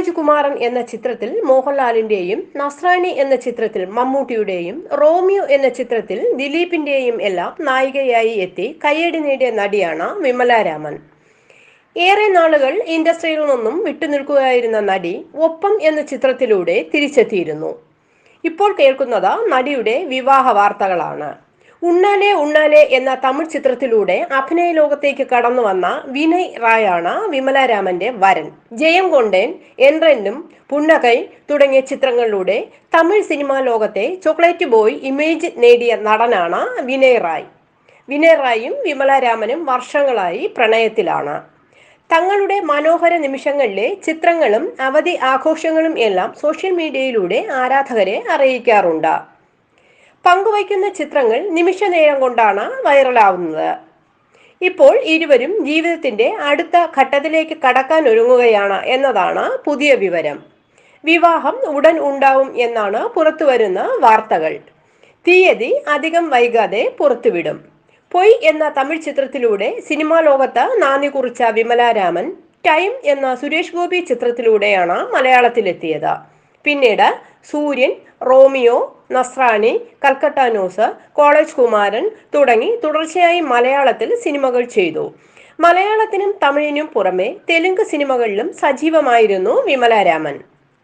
College Kumaran എന്ന ചിത്രത്തിൽ മോഹൻലാലിന്റെയും നസ്രാണി എന്ന ചിത്രത്തിൽ മമ്മൂട്ടിയുടെയും റോമിയോ എന്ന ചിത്രത്തിൽ ദിലീപിന്റെയും എല്ലാം നായികയായി എത്തി കയ്യടി നേടിയ നടിയാണ് വിമല രാമൻ. ഏറെ നാളുകൾ ഇൻഡസ്ട്രിയിൽ നിന്നും വിട്ടുനിൽക്കുകയായിരുന്ന നടി ഒപ്പം എന്ന ചിത്രത്തിലൂടെ തിരിച്ചെത്തിയിരുന്നു. ഇപ്പോൾ കേൾക്കുന്നത് നടിയുടെ വിവാഹ വാർത്തകളാണ്. ഉണ്ണാലെ ഉണ്ണാലെ എന്ന തമിഴ് ചിത്രത്തിലൂടെ അഭിനയ ലോകത്തേക്ക് കടന്നു വന്ന വിനയ് റായാണ് വിമല രാമന്റെ വരൻ. ജയം കൊണ്ടേൻ എൻറെന്നും പുണ്ണകൈ തുടങ്ങിയ ചിത്രങ്ങളിലൂടെ തമിഴ് സിനിമാ ലോകത്തെ ചോക്ലേറ്റ് ബോയ് ഇമേജ് നേടിയ നടനാണ് വിനയ് റായ്. വിനയ് റായും വിമല രാമനും വർഷങ്ങളായി പ്രണയത്തിലാണ്. തങ്ങളുടെ മനോഹര നിമിഷങ്ങളിലെ ചിത്രങ്ങളും അവധി ആഘോഷങ്ങളും എല്ലാം സോഷ്യൽ മീഡിയയിലൂടെ ആരാധകരെ അറിയിക്കാറുണ്ട്. പങ്കുവയ്ക്കുന്ന ചിത്രങ്ങൾ നിമിഷ നേരം കൊണ്ടാണ് വൈറലാവുന്നത്. ഇപ്പോൾ ഇരുവരും ജീവിതത്തിന്റെ അടുത്ത ഘട്ടത്തിലേക്ക് കടക്കാൻ ഒരുങ്ങുകയാണ് എന്നതാണ് പുതിയ വിവരം. വിവാഹം ഉടൻ ഉണ്ടാവും എന്നാണ് പുറത്തുവരുന്ന വാർത്തകൾ. തീയതി അധികം വൈകാതെ പുറത്തുവിടും. പൊയ് എന്ന തമിഴ് ചിത്രത്തിലൂടെ സിനിമാ ലോകത്ത് നാന്ദി കുറിച്ച വിമല രാമൻ ടൈം എന്ന സുരേഷ് ഗോപി ചിത്രത്തിലൂടെയാണ് മലയാളത്തിലെത്തിയത്. പിന്നീട് Sooryan Romeo Nasrani Calcutta news college Kumaran തുടങ്ങി തുടർച്ചയായി മലയാളത്തിൽ സിനിമകൾ ചെയ്തു. മലയാളത്തിനും തമിഴിനും പുറമെ തെലുങ്ക് സിനിമകളിലും സജീവമായിരുന്നു വിമല രാമൻ